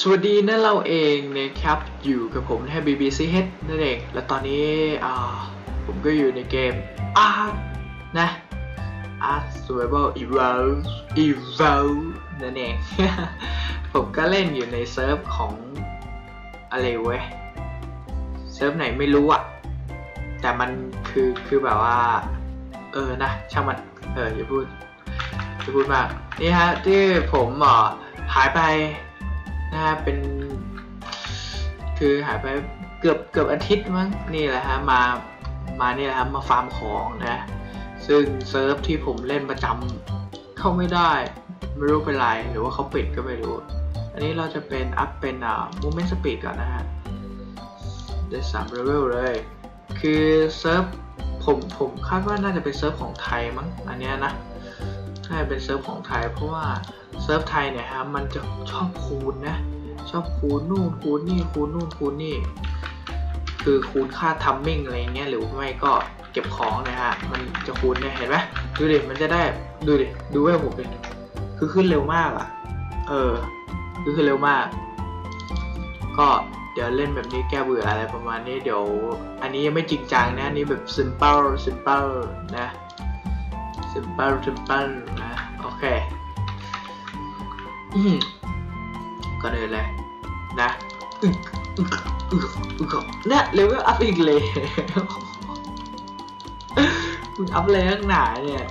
สวัสดีนะเราเองนะครับ อยู่กับผมนะ BBC Head นั่นเอง และตอนนี้อ่าผมก็อยู่ในเกม Art นะ Art Survival Evolve Evolve นั่นเอง ผมก็เล่นอยู่ในเซิร์ฟของ อะไรเว้ย เซิร์ฟไหนไม่รู้อะแต่มันคือคือแบบว่า เออนะ ช่างมัน เอออย่าพูดอย่าพูดมาก นี่ฮะที่ผมอ่อหายไป นะฮะเป็น คือหายไปเกือบเกือบอาทิตย์มั้งนี่แหละฮะมามานี่แหละครับมาฟาร์มของนะ ซึ่งเซิร์ฟที่ผมเล่นประจำเข้าไม่ได้ ไม่รู้เป็นไรหรือว่าเขาปิดก็ไม่รู้ อันนี้เราจะเป็นอัพเป็นอ่า movement speed ก่อนนะฮะได้สามเลเวลเลย คือเซิร์ฟผมผมคาดว่าน่าจะเป็นเซิร์ฟของไทยมั้งอันเนี้ยนะ น่เป็นเซิร์ฟของไทย เพราะว่าเซิร์ฟไทยเนี่ยฮะมันจะชอบคูณนะ ชอบคูณนู่นคูณนี่คูณนู่นคูณนี่คือคูณค่าทัมมิ่งอะไรเงี้ยหรือไม่ก็เก็บของนะฮะมันจะคูณเนี่ยเห็นไหมดูดิมันจะได้ดูดิดูเวลผมดิคือขึ้นเร็วมากอะ เออคือขึ้นเร็วมาก ก็เดี๋ยวเล่นแบบนี้แก้เบื่ออะไรประมาณนี้เดี๋ยว อันนี้ยังไม่จริงจังนะอันนี้แบบ simple simple นะ simple simple นะ โอเค อืมก็เลยเลยนะอึกอึกอึกอึกเนี่ยเลเวลอัพอีกเลยมึงอัพเลยข้างหนาเนี่ย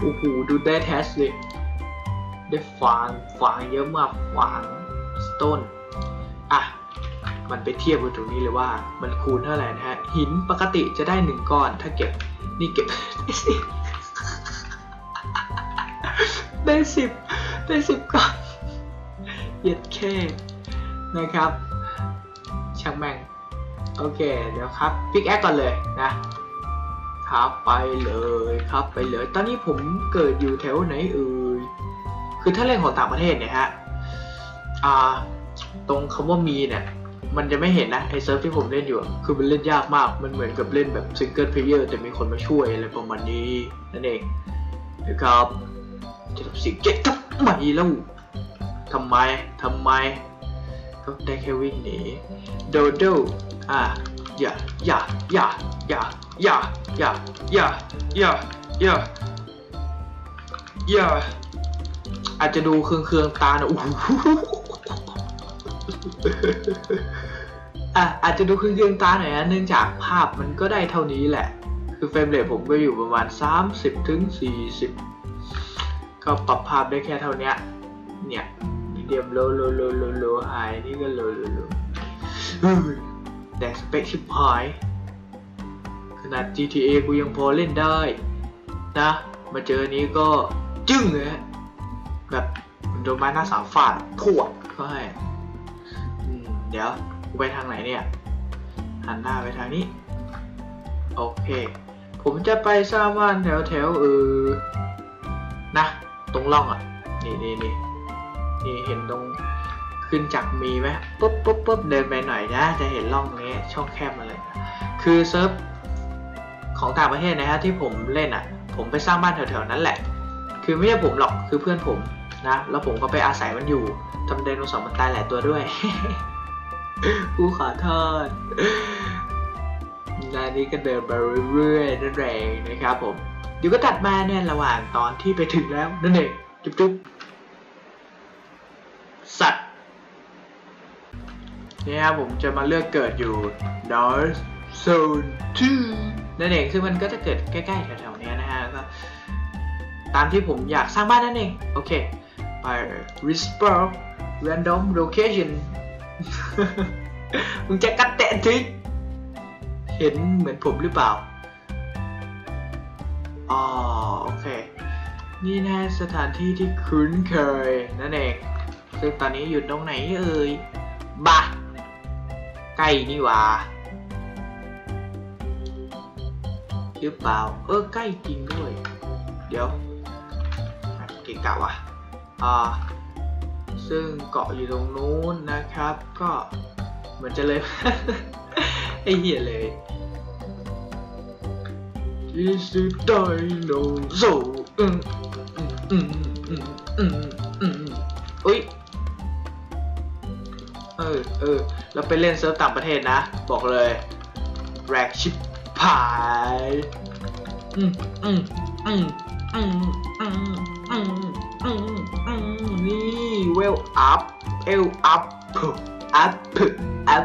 โอ้โหดูได้แทสเลยได้ฟางฟางเยอะมากฟางสโตนอะมันไปเทียบกันตรงนี้เลยว่า มันคูณเท่าไหร่นะฮะ หินปกติจะได้หนึ่งก้อน ถ้าเก็บ นี่เก็บได้สิบได้สิบก้อนเย็ดแค่นะครับช่างแม่งโอเคเดี๋ยวครับพิกแอคก่อนเลยนะครับไปเลยครับไปเลย ตอนนี้ผมเกิดอยู่แถวไหนเอ่ยคือถ้าเล่นของต่างประเทศเนี่ยฮะอ่าตรงคำว่ามีเนี่ย มันจะไม่เห็นนะไอเซิร์ฟที่ผมเล่นอยู่ คือมันเล่นยากมาก มันเหมือนกับเล่นแบบซิงเกิลเพลเยอร์แต่มีคนมาช่วยอะไรประมาณนี้นั่นเองนะครับจะทำสิ่งเจ็ดทำไมเล่าทำไมทำไมก็ได้แค่วิ่งหนีโดโดอะอย่าอย่าอย่าอย่าอย่าอย่าอย่าอย่าอย่าอย่าอาจจะดูเคืองๆตาหน่อยโอ้โห อะอาจจะดูเคืองๆตาหน่อยนะเนื่องจากภาพมันก็ได้เท่านี้แหละ คือเฟรมเรทผมก็อยู่ประมาณ 30ถึง40 ก็ปรับภาพได้แค่เท่านี้เนี่ยมีเดียมโลโลโลโลโลไฮนี่ก็โลโลโลเฮ้ยแดกสเปคชิบหายขนาด GTA กูยังพอเล่นได้นะ มาเจอนี้ก็จึ้งเลยแบบโดนไม้หน้าสามฟาดพวดเขาให้ เดี๋ยวกูไปทางไหนเนี่ยหันหน้าไปทางนี้ โอเค ผมจะไปสร้างบ้านแถวแถวเออนะ ตรงร่องอะ นี่นี่นี่นี่เห็นตรงขึ้นจากมีไหมปุ๊บปุ๊บปุ๊บเดินไปหน่อยนะ จะเห็นร่องนี้ช่องแคบมาเลย คือเซิร์ฟของต่างประเทศนะฮะที่ผมเล่นอะ ผมไปสร้างบ้านแถวๆนั้นแหละ คือไม่ใช่ผมหรอกคือเพื่อนผมนะ แล้วผมก็ไปอาศัยมันอยู่ทำไดโนเสาร์มันตายหลายตัวด้วย กูขอโทษนานี้ก็เดินไปเรื่อยๆนั่นเองนะครับผมเดี๋ยวก็ตัดมาเนี่ยระหว่างตอนที่ไปถึงแล้วนั่นเองจุ๊บจุ๊บสัตว์เนี่ยครับผมจะมาเลือกเกิดอยู่ Dark Zone 2นั่นเองซึ่งมันก็จะเกิดใกล้ๆแถวๆเนี้ยนะฮะก็ตามที่ผมอยากสร้างบ้านนั่นเอง โอเคไป Whisper Random Location มึงจะกัดแตะทิเห็นเหมือนผมหรือเปล่า อ๋อ โอเค นี่นะสถานที่ที่คุ้นเคยนั่นเอง ซึ่งตอนนี้อยู่ตรงไหนเอ่ยบะใกล้นี่ว่าหรือเปล่า เออ ใกล้จริงด้วย เดี๋ยวเก่งกะวะอ่า ซึ่งเกาะอยู่ตรงนู้นนะครับ ก็เหมือนจะเลย ไอเหี้ยเลย Is it dinosaur อืมอืมอืมอืมอืมอุ้ยเออเออแล้วไปเล่นเซิร์ฟต่างประเทศนะ บอกเลยแรกชิปผายอืมอืมอืมอืม นี่เวลอัพเอลอัพอัพอัพ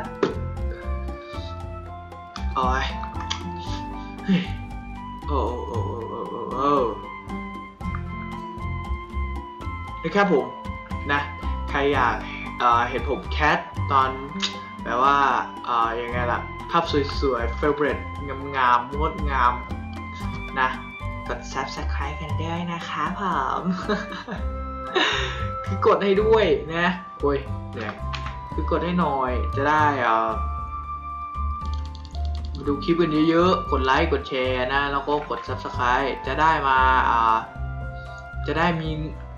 โอ้ยเฮ้ยโอ้โอ้โอ้โอ้โอ้นะครับผมนะ ใครอยากเอ่อเห็นผมแคทตอนแบบว่าเอ่อยังไงล่ะ ภาพสวยๆ favorite งามๆงดงามนะ กด subscribe กันด้วยนะคะผม คือกดให้ด้วยนะโอ้ยเนี่ยวคือกดให้หน่อยจะได้อ่อมาดูคลิปกันเยอะๆ กดไลค์ กดแชร์นะ แล้วก็กด subscribe จะได้มาอ่าจะได้มี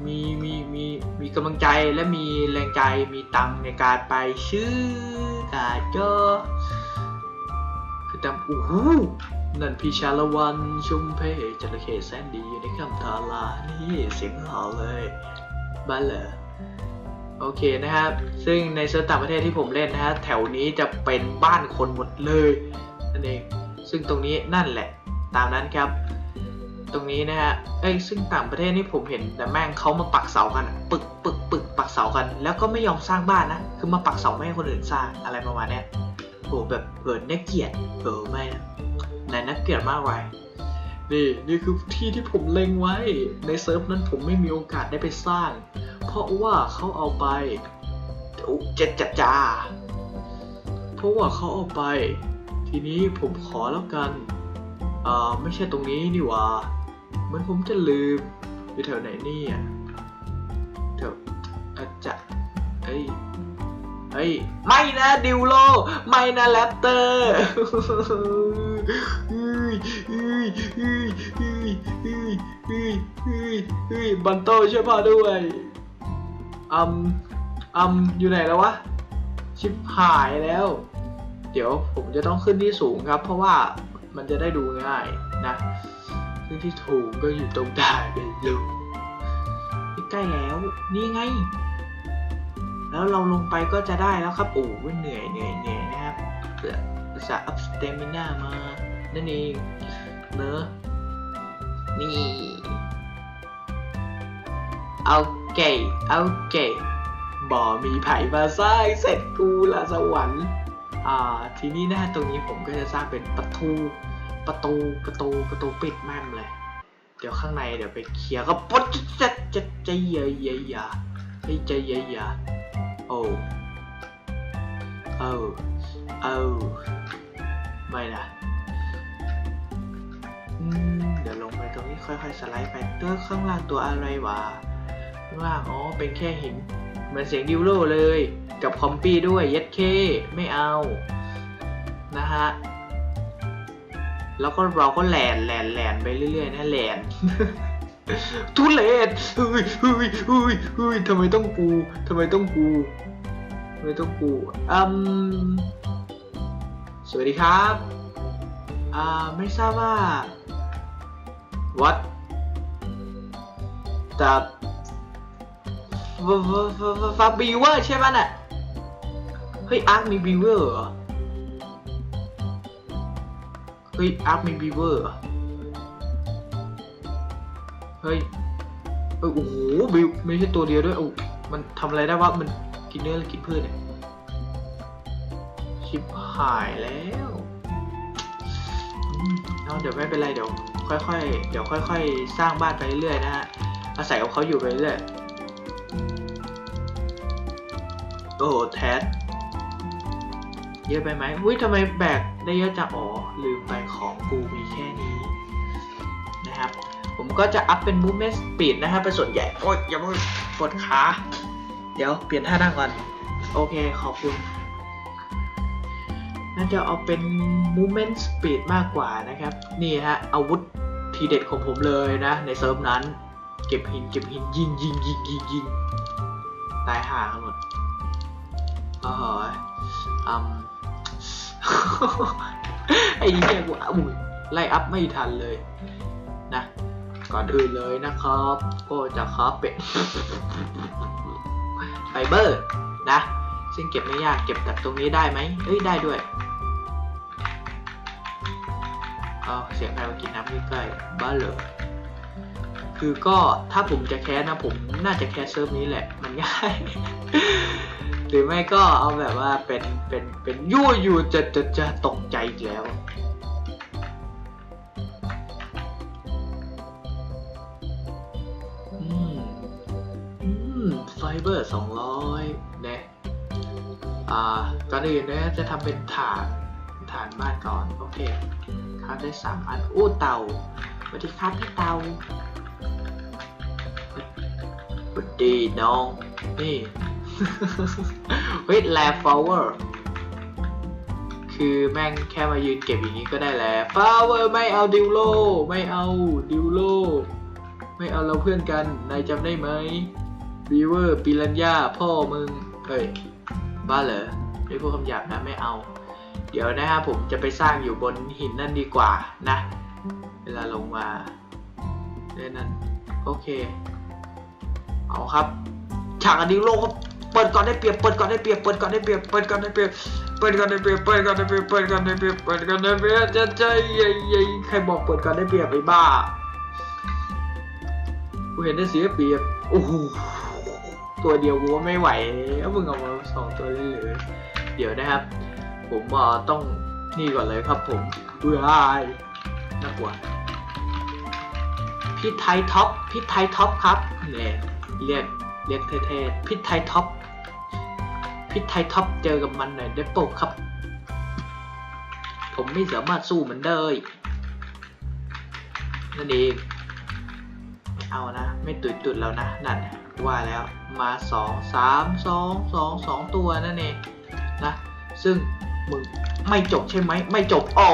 มีมีมีมีกำลังใจและมีแรงใจมีตังในการไปชื่อกาเจอคือตามโอ้โหนั่นพี่ชาละวันชุมเพจระเข้แสนดีอยู่ในคำทาลานี่เสียงหล่อเลย บ้านเหรอโอเคนะครับ ซึ่งในเซิร์ฟต่างประเทศที่ผมเล่นนะฮะแถวนี้จะเป็นบ้านคนหมดเลยนั่นเอง ซึ่งตรงนี้นั่นแหละตามนั้นครับ ตรงนี้นะฮะเอ้ยซึ่งต่างประเทศนี่ผมเห็นแต่แม่งเขามาปักเสากันปึกปึกปึกปักเสากัน แล้วก็ไม่ยอมสร้างบ้านนะคือมาปักเสาไม่ให้คนอื่นสร้างอะไรประมาณนี้โหแบบเหินน่าเกลียดเออไม่นะนายน่าเกลียดมากเลย นี่นี่คือที่ที่ผมเล็งไว้ในเซิร์ฟนั้นผมไม่มีโอกาสได้ไปสร้าง เพราะว่าเขาเอาไปเจ็ดจัดจ้าเพราะว่าเขาเอาไป ทีนี้ผมขอแล้วกันอ่าไม่ใช่ตรงนี้นี่หว่าเหมือนผมจะลืมอยู่แถวไหนนี่ยแถวอาจจะเอ้ยเฮ้ยไม่นะดิวโล ไม่นะแรปเตอร์ ยเฮ้ยเฮ้ยเฮ้ยเฮ้ยเฮ้ยเฮ้ยบันโตช่วยพาด้วยอืมอืมอยู่ไหนแล้ววะ ชิบหายแล้ว เดี๋ยวผมจะต้องขึ้นที่สูงครับ เพราะว่ามันจะได้ดูง่ายนะซึ่งที่ถูกก็อยู่ตรงด่านเป็นลูใกล้แล้วนี่ไง แล้วเราลงไปก็จะได้แล้วครับโอ้ยเหนื่อยเหนื่อยเหนื่อยนะครับเพื่อจะอัพสเตมิน่ามานั่นเอง เนอะนี่ เอาเก๋เอาเก๋บ่มีไผ่มาสร้างเสร็จกูละสวรรค์อ่าทีนี้นะตรงนี้ผมก็จะสร้างเป็นประตูประตูประตูประตูปิดแม่มเลย เดี๋ยวข้างในเดี๋ยวไปเคลียร์ก็ปุ๊บจะจะจะเยียเยียยาให้ใจเยียยาโอ้โอ้โอ้ไม่นะ เดี๋ยวลงไปตรงนี้ค่อยๆสไลด์ไปตัวข้างล่างตัวอะไรวะข้างล่างอ๋อเป็นแค่หินเหมือนเสียงดิวโลเลย กับคอมปี้ด้วยเย็ดเคไม่เอานะฮะแล้วก็เราก็แหลนแหลนแหลนไปเรื่อยๆนะแหลนทุเรศเฮ้ยเฮ้ยเฮ้ยเฮ้ยทำไมต้องกูทำไมต้องกูทำไมต้องกูอืมสวัสดีครับ อ่า ไม่ทราบว่า what แต่ฟาบีเวอร์ใช่ป่ะน่ะ เฮ้ยอาร์คมีบีเวอร์เหรอ เฮ้ยอาร์คมีบีเวอร์เหรอ เฮ้ยเอยโอ้โหบิวไม่ใช่ตัวเดียวด้วยโอ้มันทำอะไรได้วะมันกินเนื้อหรือกินพืชเนี่ยชิบหายแล้วเอาเดี๋ยวไม่เป็นไรเดี๋ยว ค่อยๆ เดี๋ยวค่อย ๆ สร้างบ้านไปเรื่อยๆนะฮะ อาศัยกับเขาอยู่ไปเรื่อย โอ้โหแทสเยอะไปไหมอุ้ยทำไมแบกได้เยอะจังอ๋อลืมไปของกูมีแค่นี้นะครับ ผมก็จะอัพเป็น movement speed นะครับเป็นส่วนใหญ่ โอ้ยอย่ามือกดขา เดี๋ยวเปลี่ยนท่านั่งก่อน โอเคขอบคุณ น่าจะเอาเป็น movement speed มากกว่านะครับ นี่ฮะอาวุธทีเด็ดของผมเลยนะ ในเซิร์ฟนั้น เก็บหินเก็บหินยิงยิงยิงยิงยิงตายห่ากันหมดอ๋ออืมไอ้เหี้ยกูอุ้ยไล่อัพไม่ทันเลยนะ ก่อนอื่นเลยนะครับ ก็จะครับเป็นไฟเบอร์นะ ซึ่งเก็บไม่ยากเก็บจากตรงนี้ได้ไหมเอ้ยได้ด้วย เอาเสียงใครมากินน้ำใกล้ๆบ้าเหรอคือก็ถ้าผมจะแคสนะผมน่าจะแคสเซิร์ฟนี้แหละ มันง่าย หรือไม่ก็เอาแบบว่าเป็นเป็นเป็นยั่วยู่จะจะจะตกใจอีกแล้วอืมอืมไฟเบอร์สองร้อยเนี่อ่าก่อนอื่นนะจะทำเป็นฐานฐานบ้านก่อน โอเค ครับได้สามอันอู้เตาสวัสดีครับพี่เตาสวัสดีน้อง นี่เฮ้ยแลฟลาวเวอร์คือแม่งแค่มายืนเก็บอย่างนี้ก็ได้แล้วฟลาวเวอร์ไม่เอาดิวโล ไม่เอาดิวโล ไม่เอาเราเพื่อนกัน นายจำได้ไหมบีเวอร์ปิรันยาพ่อมึง เฮ้ย บ้าเหรอไม่พูดคำหยาบนะไม่เอา เดี๋ยวนะฮะผมจะไปสร้างอยู่บนหินนั่นดีกว่านะ เวลาลงมาเล่นนั้นโอเค เอาครับฉากอดิวโลครับเปิดก่อนได้เปรียบเปิดก่อนได้เปรียบเปิดก่อนได้เปรียบเปิดก่อนได้เปรียบเปิดก่อนได้เปรียบเปิดก่อนได้เปรียบเปิดก่อนได้เปรียบเปิดก่อนได้เปรียบจะใจใหญ่ใหญ่ใครบอกเปิดก่อนได้เปรียบไอ้บ้ากูเห็นได้เสียเปรียบโอ้โหตัวเดียวกูว่าไม่ไหวแล้วมึงเอามาสองตัวเลยหรือเดี๋ยวนะครับ ผมต้องนี่ก่อนเลยครับผมเบื่ออายน่ากลัวพี่ไทยท็อปพี่ไทยท็อปครับเนี่ยเรียกเรียกเท่ๆพี่ไทยท็อปพี่ไทยท็อปเจอกับมันหน่อยได้โปกครับ ผมไม่สามารถสู้มันได้นั่นเองเอานะ ไม่ตุยตุดแล้วนะนั่นว่าแล้วมาสองสามสองสองสองตัวนั่นเองนะ ซึ่ง มึงไม่จบใช่ไหม ไม่จบ โอ้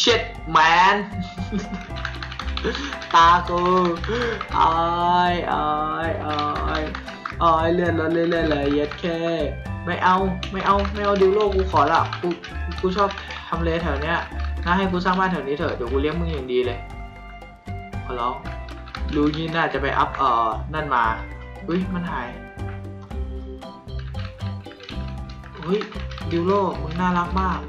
shit man ตากูอายอายอายอายเลื่อนรถเรื่อยๆเลยเย็ดแค่ ไม่เอา ไม่เอา ไม่เอาดิวโลกกูขอละ กู กูชอบทำเลแถวเนี้ยนะให้กูสร้างบ้านแถวนี้เถอะ เดี๋ยวกูเลี้ยงมึงอย่างดีเลย ขอร้องรู้ยี่น่าจะไปอัพเอ่อ นั่นมา อุ้ย มันหาย ฮ้ยดิวโลมึงน่ารักมาก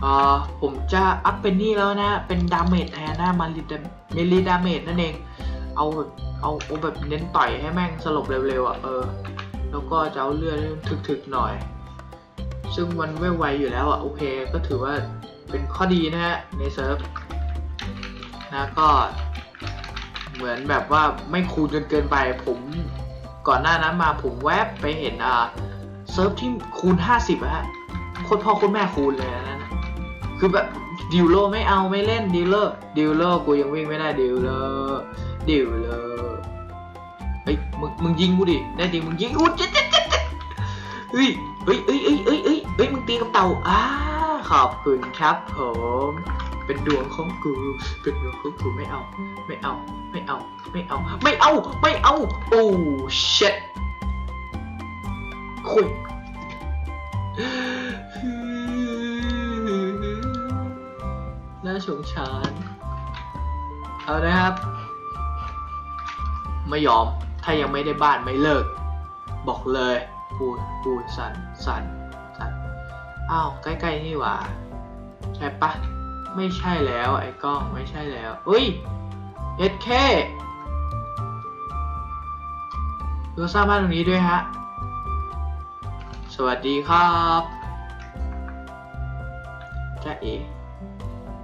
เอ่อผมจะอัพเป็นนี่แล้วนะ เป็นดาเมจแทนนะมาริดเมลีดาเมจนั่นเอง เอาเอาเอาแบบเน้นต่อยให้แม่งสลบเร็วๆอะเออ แล้วก็จะเอาเลือดถึกๆหน่อย ซึ่งมันไม่ไวอยู่แล้วอะโอเค ก็ถือว่าเป็นข้อดีนะฮะในเซิร์ฟนะก็เหมือนแบบว่าไม่คูณจนเกินไปผม ก่อนหน้านั้นมาผมแวบไปเห็นอ่าเซิร์ฟที่คูณ 50อะฮะโคตรพ่อโคตรแม่คูณเลยนะนั่นคือแบบดิวโลไม่เอาไม่เล่นดิวเลอร์ดิวเลอร์กูยังวิ่งไม่ได้ดิวเลอร์ดิวเลอร์เฮ้ยมึงมึงยิงกูดิแน่จริงมึงยิงกูเจ๊ดเฮ้ยเฮ้ยเฮ้ยเฮ้ยเฮ้ยเฮ้ยเฮ้ยมึงตีกับเต่าอ่า ขอบคุณครับผม เป็นดวงของกู เป็นดวงของกูไม่เอา ไม่เอา ไม่เอา ไม่เอา ไม่เอา ไม่เอา โอ้เช็ดคุยน่าสงสาร เอานะครับ ไม่ยอม ถ้ายังไม่ได้บ้านไม่เลิก บอกเลย ปูดปูดสันสันสัน อ้าวใกล้ๆนี่หว่า ใช่ปะไม่ใช่แล้วไอ้กล้องไม่ใช่แล้วอุ้ยเอ็ดเคดูสร้างบ้านตรงนี้ด้วยฮะ สวัสดีครับจ้าเอ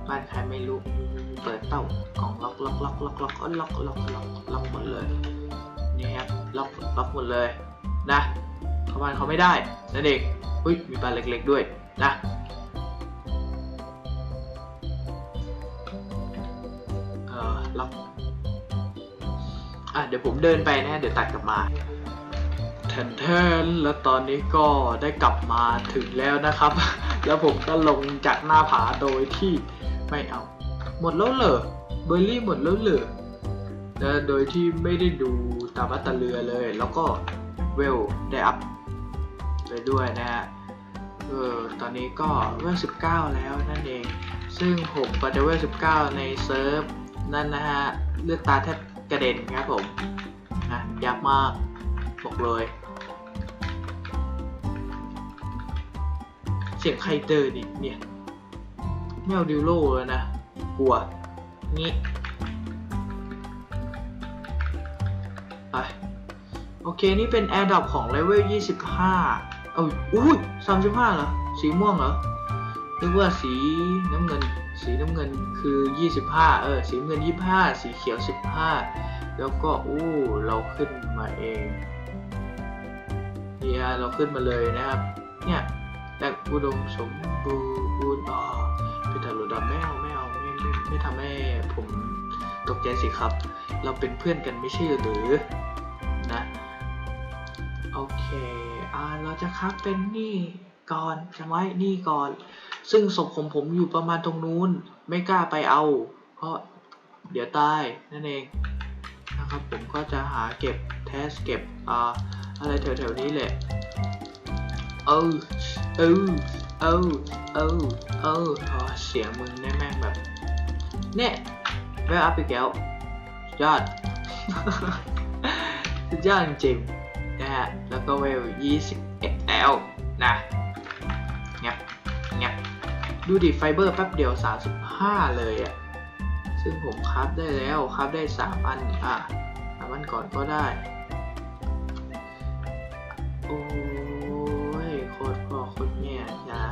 บ้านใครไม่รู้ เปิดเต้ากล่องล็อกล็อกล็อกล็อกล็อกล็อกล็อกล็อกล็อกหมดเลย นี่ครับล็อกล็อกหมดเลย นะเข้าบ้านเขาไม่ได้นั่นเอง อุ้ยมีบ้าเล็กๆด้วยนะเอ่อล็อกอะเดี๋ยวผมเดินไปนะเดี๋ยวตัดกลับมาแทนแทนแล้วตอนนี้ก็ได้กลับมาถึงแล้วนะครับ แล้วผมก็ลงจากหน้าผาโดยที่ไม่เอา หมดแล้วเหรอเบอร์รี่หมดแล้วเหรอนะโดยที่ไม่ได้ดูตาบัตตะเรือเลย แล้วก็เวลได้อัพ ไปด้วยนะฮะเออตอนนี้ก็เวอร์19 แล้วนั่นเอง ซึ่งผมก็จะเวอร์19 ในเซิร์ฟนั่นนะฮะเลือดตาแทบกระเด็นครับผมนะยับมากบอกเลยเสียงใครเดินอีกเนี่ยไม่เอาดิวโลเลยนะกลัวนี่ไปโอเค นี่เป็นแอร์ดรอปของเลเวล 25 เอ้ยอุ้ย35เหรอ สีม่วงเหรอ นึกว่าสีน้ำเงิน สีน้ำเงินคือ25เออ สีน้ำเงิน25สีเขียว15แล้วก็อู้เราขึ้นมาเองเนี่ยเราขึ้นมาเลยนะครับ เนี่ยแหล่งอุดมสมบูรณ์อ๋อเป็นทารุดำไม่เอาไม่เอาไม่ไม่ไม่ทำให้ผมตกใจสิครับ เราเป็นเพื่อนกันไม่ใช่หรือนะ โอเคอ่าเราจะคับเป็นนี่ก่อนจะไว้นี่ก่อน ซึ่งศพของผมอยู่ประมาณตรงนู้น ไม่กล้าไปเอา เพราะเดี๋ยวตายนั่นเองนะครับผมก็จะหาเก็บแทสเก็บอ่าอะไรแถวๆนี้แหละเออเออเออเออเอออ๋อเสียงมึงเนี่ยแม่งแบบเนี่ยเวลอัพอีกแล้วยอดสุดยอดจริง ฮะ แล้วก็เวล 21 แล้วนะเงียบเงียบดูดิไฟเบอร์แป๊บเดียว 35 เลยอะ่ะ ซึ่งผมคราฟได้แล้วคราฟได้ 3 อัน อะสามอันก่อนก็ได้ โอ้ยโคตรพ่อโคตรแม่นะ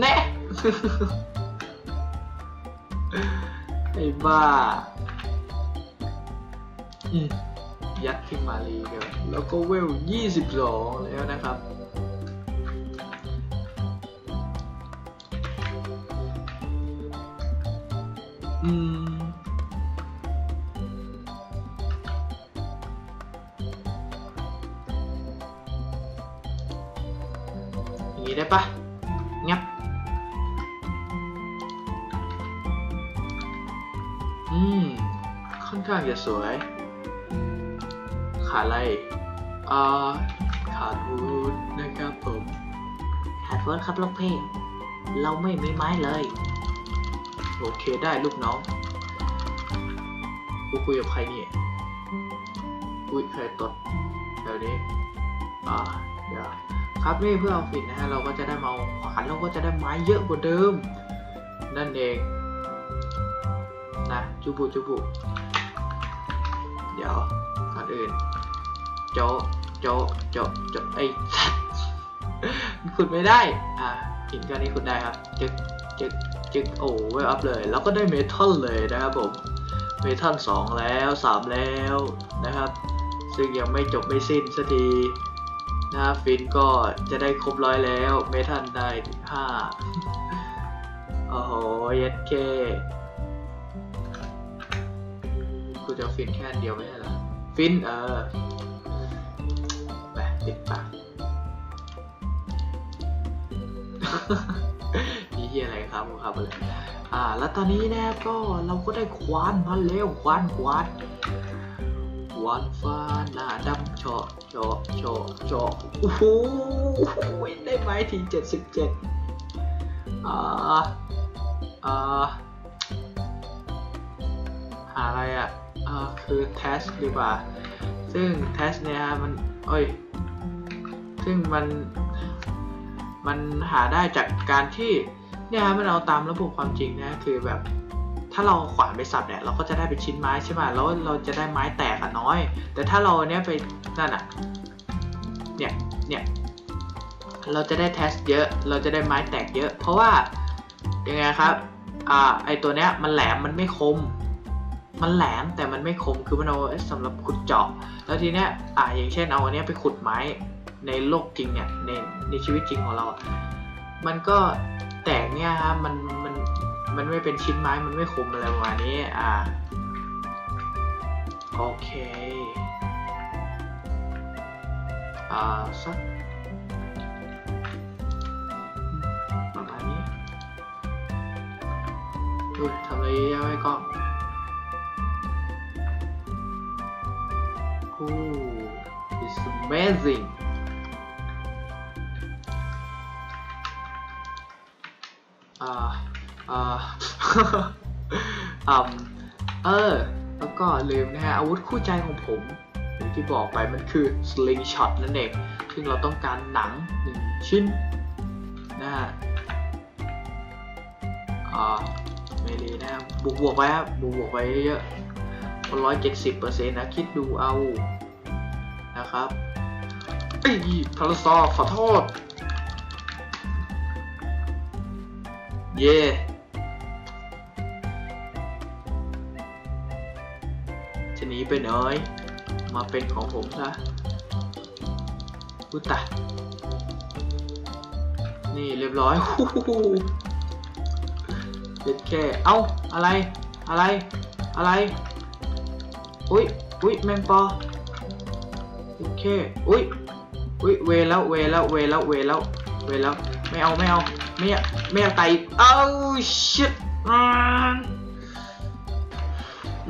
แน่ไอ้บ้าอืม ยัดขึ้นมาลีเดียวแล้วก็เวล 22 แล้วนะครับ อืมอย่างนี้ได้ปะงับอืม ค่อนข้างจะสวย ขาดอะไรอ่าขาดวูดนะครับผมขาดเฟิร์สครับลูกพี่เราไม่มีไม้เลย โอเคได้ลูกน้องกูคุยกับใครเนี่ยอุ้ยใครตดแถวนี้อ่าเดี๋ยวครับนี่เพื่อเอาฟินนะฮะเราก็จะได้มาเอาขวานเราก็จะได้ไม้เยอะกว่าเดิม นั่นเองนะจุบุจุบุเดี๋ยวก่อนอื่น โจะโจะโจะโจะไอ้สัตว์ขุดไม่ได้ อ่าหินก้อนนี้ขุดได้ครับ จึกจึกจึกโอ้เวลอัพเลย แล้วก็ได้เมทัลเลยนะครับผม เมทัลสองแล้วสามแล้วนะครับ ซึ่งยังไม่จบไม่สิ้นสักทีนะครับฟินก็จะได้ครบร้อยแล้ว เมทัลได้ห้าโอ้โหเย็ดเคกูจะเอาฟินแค่เดียวไม่ใช่หรอฟินเออ ปิดปากนี่เฮียอะไรครับครับเลยอ่า แล้วตอนนี้นะครับก็เราก็ได้ควานมาแล้วควานควานควานฟ้าหน้าดำเฉาะเฉาะเฉาะเฉาะโอ้โหได้ไหมทีเจ็ดสิบเจ็ดอ่าอ่าหาอะไรอะอ่าคือเทสดีกว่า ซึ่งเทสเนี่ยมันเอ้ย ซึ่งมันมันหาได้จากการที่เนี่ยฮะมันเอาตามระบบความจริงนะคือแบบ ถ้าเราขวานไปสับเนี่ยเราก็จะได้เป็นชิ้นไม้ใช่ไหมแล้วเราจะได้ไม้แตกอะน้อย แต่ถ้าเราเนี้ยไปนั่นอะเนี่ยเนี่ยเราจะได้เทสเยอะ เราจะได้ไม้แตกเยอะ เพราะว่ายังไงครับอ่าไอตัวเนี้ยมันแหลมมันไม่คม มันแหลมแต่มันไม่คมคือมันเอาไว้สำหรับขุดเจาะแล้วทีเนี้ยอ่าอย่างเช่นเอาอันเนี้ยไปขุดไม้ ในโลกจริงเนี่ยในในชีวิตจริงของเราอะมันก็แตกเนี่ยฮะมันมันมันไม่เป็นชิ้นไม้มันไม่คมอะไรประมาณนี้อ่าโอเคอ่าสักประมาณนี้ดูทำอะไรเยอะไว้ก่อน Ooh, it's amazing. อ่าอ่าอืมเออ แล้วก็ลืมนะฮะอาวุธคู่ใจของผมอย่างที่บอกไปมันคือ slingshot นั่นเองซึ่งเราต้องการหนังหนึ่งชิ้นนะฮะอ่าเมลีนะบวกบวกๆไว้ครับบวกบวกๆไว้เยอะร้อยเจ็ดสิบเปอร์เซ็นต์นะ คิดดูเอา นะครับเอ้พาราซอขอโทษ เย่จะหนีไปไหนมาเป็นของผมซะอุยตานี่เรียบร้อยเด็ดแค่ เอ้า อะไร อะไร อะไร อุ้ยอุ้ยแมงปอโอเค อุ้ย อุ้ย เวแล้ว เวแล้ว เวแล้ว เวแล้ว เวแล้ว ไม่เอา ไม่เอา ไม่อยากไม่อยากตายเอ้าชิต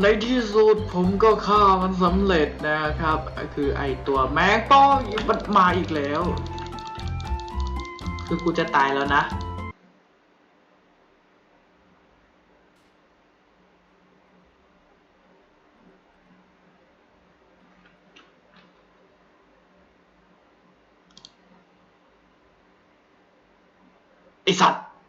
ในที่สุดผมก็ฆ่ามันสำเร็จนะครับ คือไอตัวแมงปอมันมาอีกแล้ว คือกูจะตายแล้วนะ ไอสัตว์